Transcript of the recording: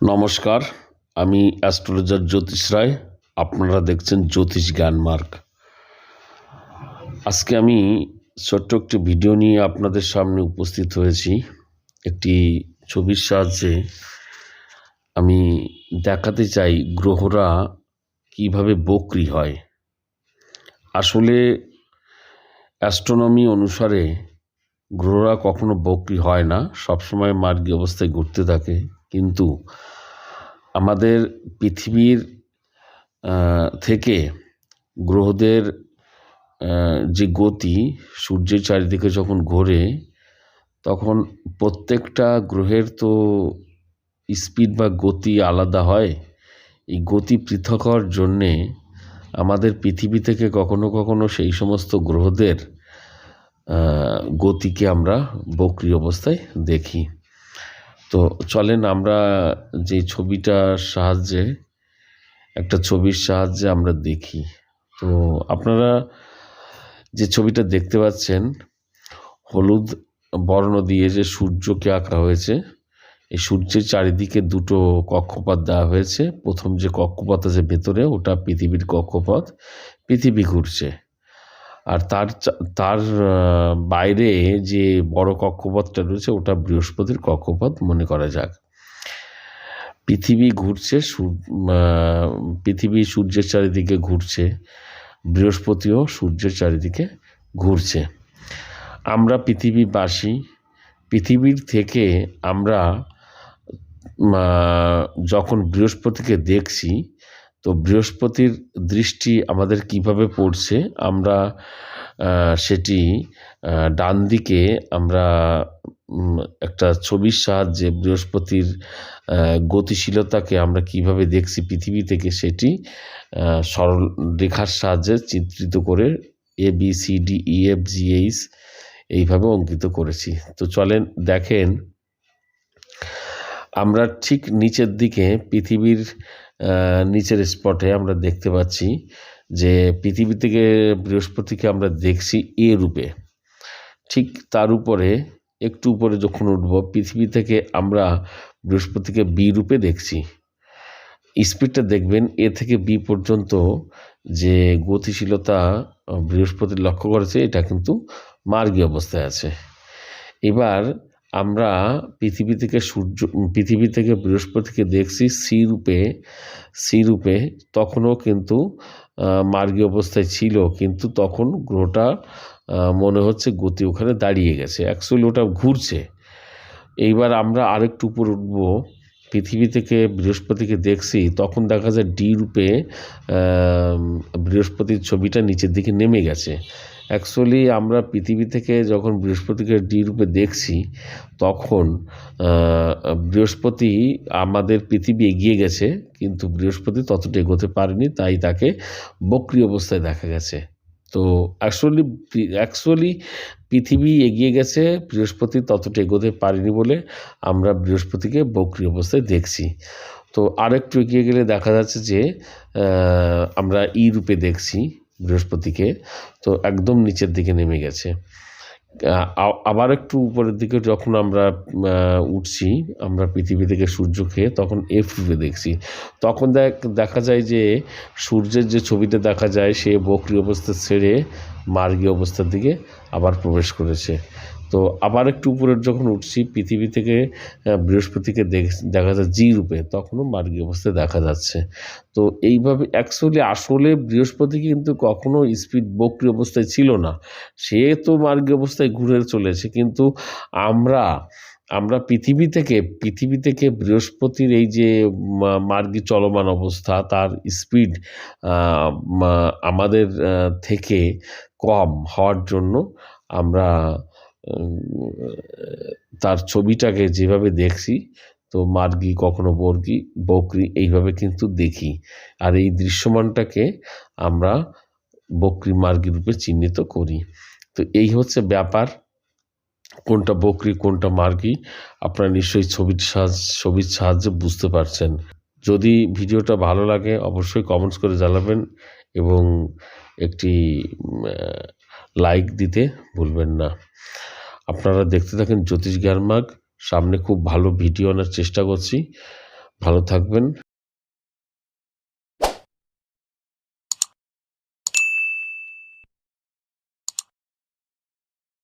নমস্কার, আমি অ্যাস্ট্রোলজার জ্যোতিষ রায়, আপনারা দেখছেন জ্যোতিষ জ্ঞান মার্গ। আজকে আমি ছোট্ট একটি ভিডিও নিয়ে আপনাদের সামনে উপস্থিত হয়েছি। একটি ছবির সাহায্যে আমি দেখাতে চাই গ্রহরা কীভাবে বক্রি হয়। আসলে অ্যাস্ট্রোনমি অনুসারে গ্রহরা কখনো বক্রি হয় না, সবসময় মার্গী অবস্থায় ঘুরতে থাকে। কিন্তু আমাদের পৃথিবীর থেকে গ্রহদের যে গতি সূর্যের চারিদিকে যখন ঘোরে, তখন প্রত্যেকটা গ্রহের তো স্পিড বা গতি আলাদা হয়। এই গতি পৃথক হওয়ার জন্যে আমাদের পৃথিবী থেকে কখনো কখনো সেই সমস্ত গ্রহদের গতিকে আমরা বক্রি অবস্থায় দেখি। তো চলেন আমরা যে ছবিটার সাহায্যে, একটা ছবির সাহায্যে আমরা দেখি। তো আপনারা যে ছবিটা দেখতে পাচ্ছেন, হলুদ বর্ণ দিয়ে যে সূর্যকে আঁকা হয়েছে, এই সূর্যের চারিদিকে দুটো কক্ষপথ দেওয়া হয়েছে। প্রথম যে কক্ষপথ আছে ভেতরে, ওটা পৃথিবীর কক্ষপথ, পৃথিবী ঘুরছে। আর তার তার বাইরে যে বড় কক্ষপথটা রয়েছে, ওটা বৃহস্পতির কক্ষপথ মনে করা যাক। পৃথিবী ঘুরছে পৃথিবী সূর্যের চারিদিকে ঘুরছে, বৃহস্পতিও সূর্যের চারিদিকে ঘুরছে। আমরা পৃথিবীবাসী, পৃথিবীর থেকে আমরা যখন বৃহস্পতিকে দেখছি তো বৃহস্পতির দৃষ্টি আমাদের কীভাবে পড়ছে, আমরা সেটি ডান দিকে আমরা একটা ছবির সাহায্যে বৃহস্পতির গতিশীলতাকে আমরা কীভাবে দেখছি পৃথিবী থেকে সেটি সরল রেখার সাহায্যে চিত্রিত করে A B C D E F G H এইভাবে অঙ্কিত করেছি। তো চলেন দেখেন আমরা ঠিক নিচের দিকে, পৃথিবীর নিচের স্পটে আমরা দেখতে পাচ্ছি যে পৃথিবী থেকে বৃহস্পতিকে আমরা দেখছি এ রূপে। ঠিক তার উপরে, একটু উপরে যখন উঠব, পৃথিবী থেকে আমরা বৃহস্পতিকে বি রূপে দেখছি। স্পিডটা দেখবেন, এ থেকে বি পর্যন্ত যে গতিশীলতা বৃহস্পতি লক্ষ্য করেছে, এটা কিন্তু মার্গী অবস্থায় আছে। এবার আমরা পৃথিবী থেকে সূর্য, পৃথিবী থেকে বৃহস্পতিকে দেখছি সি রূপে সি রূপে তখনও কিন্তু মার্গী অবস্থায় ছিল, কিন্তু তখন গ্রহটা মনে হচ্ছে গতি ওখানে দাঁড়িয়ে গেছে। অ্যাকচুয়ালি ওটা ঘুরছে। এইবার আমরা আরেকটু উপর উঠবো। পৃথিবী থেকে বৃহস্পতিকে দেখছি, তখন দেখা যায় ডি রূপে বৃহস্পতির ছবিটা নিচের দিকে নেমে গেছে। অ্যাকচুয়ালি আমরা পৃথিবী থেকে যখন বৃহস্পতিকে ডি রূপে দেখছি, তখন বৃহস্পতি আমাদের পৃথিবী এগিয়ে গেছে, কিন্তু বৃহস্পতি ততটা এগোতে পারেনি, তাই তাকে বক্রি অবস্থায় দেখা গেছে। তো অ্যাকচুয়ালি অ্যাকচুয়ালি পৃথিবী এগিয়ে গেছে, বৃহস্পতি ততটা এগোতে পারেনি বলে আমরা বৃহস্পতিকে বক্রি অবস্থায় দেখছি। তো আরেকটু এগিয়ে গেলে দেখা যাচ্ছে যে আমরা ই রূপে দেখছি। বৃহস্পতিকে, তো একদম নিচের দিকে নেমে গেছে। আবার একটু উপরের দিকে যখন আমরা উঠছি, আমরা পৃথিবী থেকে সূর্যকে তখন এফ রূপে দেখছি। তখন দেখ, দেখা যায় যে সূর্যের যে ছবিতে দেখা যায়, সে বকরি অবস্থা ছেড়ে মার্গী অবস্থার দিকে আবার প্রবেশ করেছে। তো আবার একটু উপরের যখন উঠছি, পৃথিবী থেকে বৃহস্পতিকে দেখ- যায় জি রূপে, তখনও মার্গী অবস্থায় দেখা যাচ্ছে। তো এইভাবে অ্যাকচুয়ালি আসলে বৃহস্পতি কিন্তু কখনো স্পিড বক্রি অবস্থায় ছিল না। সে তো মার্গী অবস্থায় ঘুরে চলেছে, কিন্তু আমরা আমরা পৃথিবী থেকে পৃথিবী থেকে বৃহস্পতির এই যে মার্গী চলমান অবস্থা, তার স্পিড আমাদের থেকে কম হওয়ার জন্য আমরা তার ছবিটাকে যেভাবে দেখছি, তো মার্গী কখনো বর্গী, বকরি এইভাবে কিন্তু দেখি। আর এই দৃশ্যমানটাকে আমরা বকরি মার্গী রূপে চিহ্নিত করি। তো এই হচ্ছে ব্যাপার, কোনটা বকরি, কোনটা মার্গী। আপনারা নিশ্চয়ই ছবির সাহায্য ছবির সাহায্যে বুঝতে পারছেন। যদি ভিডিওটা ভালো লাগে, অবশ্যই কমেন্টস করে জানাবেন এবং একটি লাইক দিতে ভুলবেন না। আপনারা দেখতে থাকেন জ্যোতিষ জ্ঞানমার্গ সামনে খুব ভালো ভিডিও আনার চেষ্টা করছি। ভালো থাকবেন।